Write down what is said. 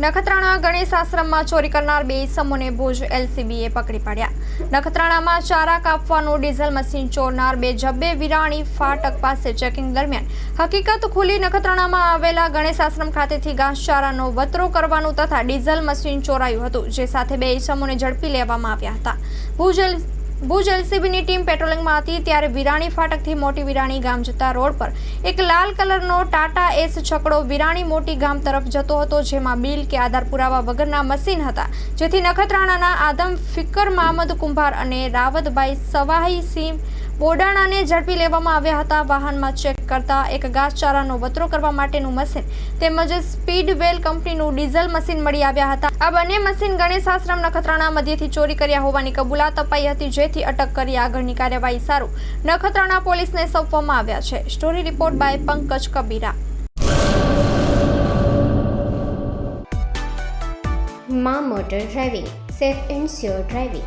નખત્રાણા ગણેશ આશ્રમમાં ચોરી કરનાર બે ઇસમોને ભુજ એલસીબીએ પકડી પાડ્યા. નખત્રાણામાં ચારા કાપવાનું ડીઝલ મશીન ચોરનાર બે જબ્બે વિરાણી ફાટક પાસે ચેકિંગ દરમિયાન હકીકત ખુલી નખત્રાણામાં આવેલા ગણેશ આશ્રમ ખાતેથી ઘાસચારાનો વતરો કરવાનું તથા ડીઝલ મશીન ચોરાયું હતું, જે સાથે બે ઇસમોને ઝડપી લેવામાં આવ્યા હતા. ભુજ ભુજ એલસીબીની ટીમ પેટ્રોલિંગમાં હતી ત્યારે વિરાણી ફાટકથી મોટી વિરાણી ગામ જતા રોડ પર એક લાલ કલરનો ટાટા એસ છકડો વિરાણી મોટી ગામ તરફ જતો હતો, જેમાં બિલ કે આધાર પુરાવા વગરના મશીન હતા. જેથી નખત્રાણાના આદમ ફિકર મહમદ કુંભાર અને રાવતભાઈ સવાહી સિંહ બોડાણાને ઝડપી લેવામાં આવ્યા હતા. વાહનમાં ચેક કરતા એક ઘાસચારાનો વતરો કરવા માટેનું મશીન તેમજ સ્પીડવેલ કંપનીનું ડીઝલ મશીન મળી આવ્યા હતા. આ બંને મશીન ગણેશ આશ્રમ નખત્રાણા મધ્યથી ચોરી કર્યા હોવાની કબૂલાત અપાઈ હતી, જેથી અટક કરી આગળની કાર્યવાહી સારું નખત્રાણા પોલીસને સોંપવામાં આવ્યા છે. Story report by Pankaj Kabira. મા motor driving, safe and sure driving.